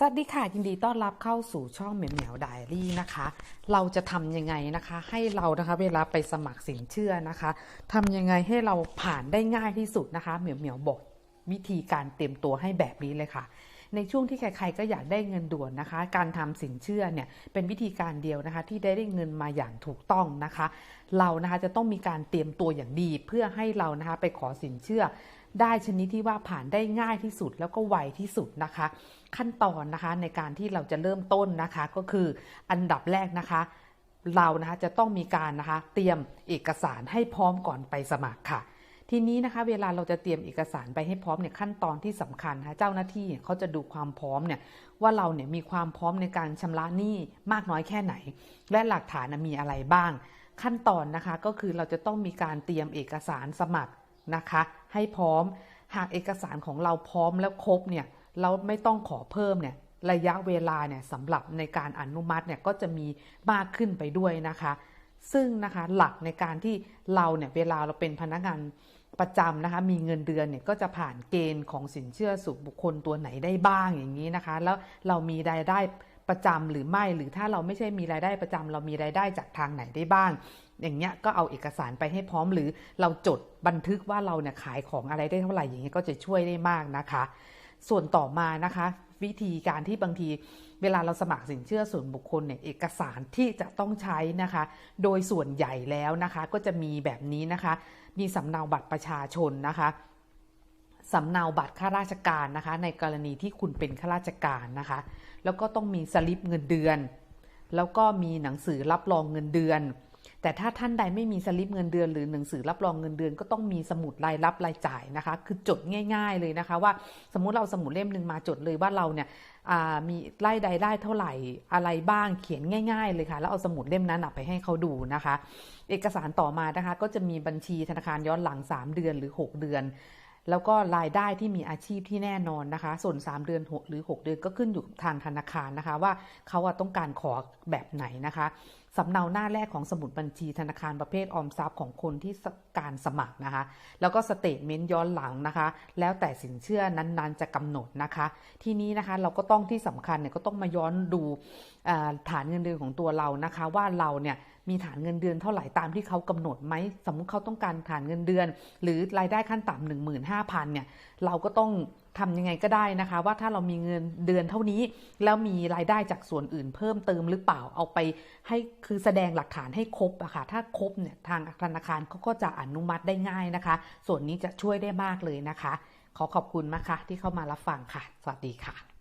สวัสดีค่ะ ยินดีต้อนรับเข้าสู่ช่องเหมียวเหมียวไดอารี่นะคะ เราจะทำยังไงนะคะ ให้เรานะคะเวลาไปสมัครสินเชื่อนะคะทำยังไงให้เราผ่านได้ง่ายที่สุดนะคะ เหมียวเหมียวบอกวิธีการเตรียมตัวให้แบบนี้เลยค่ะ ในช่วงที่ใครๆก็อยากได้เงินด่วนนะคะ การทำสินเชื่อเนี่ยเป็นวิธีการเดียวนะคะ ที่ได้ได้เงินมาอย่างถูกต้องนะคะ เรานะคะจะต้องมีการเตรียมตัวอย่างดีเพื่อให้เรานะคะไปขอสินเชื่อ ได้ชนิดที่ว่าผ่านได้ง่ายที่สุดแล้วก็ไวที่สุดนะคะ ขั้นตอนนะคะในการที่เราจะเริ่มต้นนะคะก็คืออันดับแรกนะคะเรานะคะจะต้องมีการนะคะเตรียมเอกสารให้พร้อมก่อนไปสมัครค่ะ ทีนี้นะคะ เวลาเราจะเตรียมเอกสารไปให้พร้อมเนี่ยขั้นตอนที่สำคัญนะคะเจ้าหน้าที่เขาจะดูความพร้อมเนี่ยว่าเราเนี่ยมีความพร้อมในการชำระหนี้มากน้อยแค่ไหน และหลักฐานมีอะไรบ้าง ขั้นตอนนะคะก็คือเราจะต้องมีการเตรียมเอกสารสมัคร นะคะ ให้พร้อมหากเอกสารของเราพร้อมแล้วครบเนี่ยเราไม่ต้องขอเพิ่มเนี่ยระยะเวลาเนี่ยสำหรับในการอนุมัติเนี่ยก็จะมีมากขึ้นไปด้วยนะคะ ซึ่งนะคะหลักในการที่เราเนี่ยเวลาเราเป็นพนักงานประจำนะคะมีเงินเดือนเนี่ยก็จะผ่านเกณฑ์ของสินเชื่อสู่บุคคลตัวไหนได้บ้างอย่างนี้นะคะ แล้วเรามีรายได้ ประจำหรือไม่ หรือถ้าเราไม่ใช่มีรายได้ประจำเรามีรายได้จากทางไหนได้บ้าง อย่างเงี้ยก็เอาเอกสารไปให้พร้อมหรือเราจดบันทึกว่าเราเนี่ยขายของอะไรได้เท่าไหร่อย่างเงี้ยก็จะช่วยได้มากนะคะ ส่วนต่อมานะคะ วิธีการที่บางทีเวลาเราสมัครสินเชื่อส่วนบุคคลเนี่ยเอกสารที่จะต้องใช้นะคะ โดยส่วนใหญ่แล้วนะคะ ก็จะมีแบบนี้นะคะ มีสำเนาบัตรประชาชนนะคะ สำเนาบัตรข้าราชการนะคะ ในกรณีที่คุณเป็นข้าราชการนะคะ แล้วก็ต้องมีสลิปเงินเดือน แล้วก็มีหนังสือรับรองเงินเดือน แต่ถ้าท่านใดไม่มีสลิปเงินเดือน หรือหนังสือรับรองเงินเดือน ก็ต้องมีสมุดรายรับรายจ่ายนะคะ คือจดง่าย ๆเลยนะคะ ว่าสมมุติเราสมุดเล่มหนึ่งมาจดเลยว่าเราเนี่ยมีรายได้ได้เท่าไหร่อะไรบ้างเขียนง่าย ๆ เลยค่ะ แล้วเอาสมุดเล่มนั้นไปให้เขาดูนะคะ เอกสารต่อมานะคะ ก็จะมีบัญชีธนาคารย้อนหลัง 3 เดือนหรือ 6 เดือน แล้วก็รายได้ที่มีอาชีพที่แน่นอนนะคะ ส่วน 3 เดือน 6 หรือ 6 เดือนก็ขึ้นอยู่กับทางธนาคารนะคะ ว่าเขาต้องการขอแบบไหนนะคะสำเนาหน้าแรกของสมุดบัญชีธนาคารประเภทออมทรัพย์ของคนที่การสมัครนะคะ แล้วก็สเตทเมนต์ย้อนหลังนะคะ แล้วแต่สินเชื่อนั้นๆจะกำหนดนะคะ ที่นี้นะคะเราก็ต้องที่สำคัญเนี่ยก็ต้องมาย้อนดูฐานเงินเดือนของตัวเรานะคะ ว่าเราเนี่ย มีฐานเงินเดือนเท่าไหร่ตามที่เขากำหนดไหมสมมุติเขาต้องการฐานเงินเดือน หรือรายได้ขั้นต่ำหนึ่งหมื่นห้าพันเนี่ยเราก็ต้องทำยังไงก็ได้นะคะ ว่าถ้าเรามีเงินเดือนเท่านี้ แล้วมีรายได้จากส่วนอื่นเพิ่มเติมหรือเปล่าเอาไปให้คือแสดงหลักฐานให้ครบอะค่ะถ้าครบเนี่ยทางธนาคารเขาก็จะอนุมัติได้ง่ายนะคะ ส่วนนี้จะช่วยได้มากเลยนะคะ ขอขอบคุณมากค่ะที่เข้ามารับฟังค่ะ สวัสดีค่ะ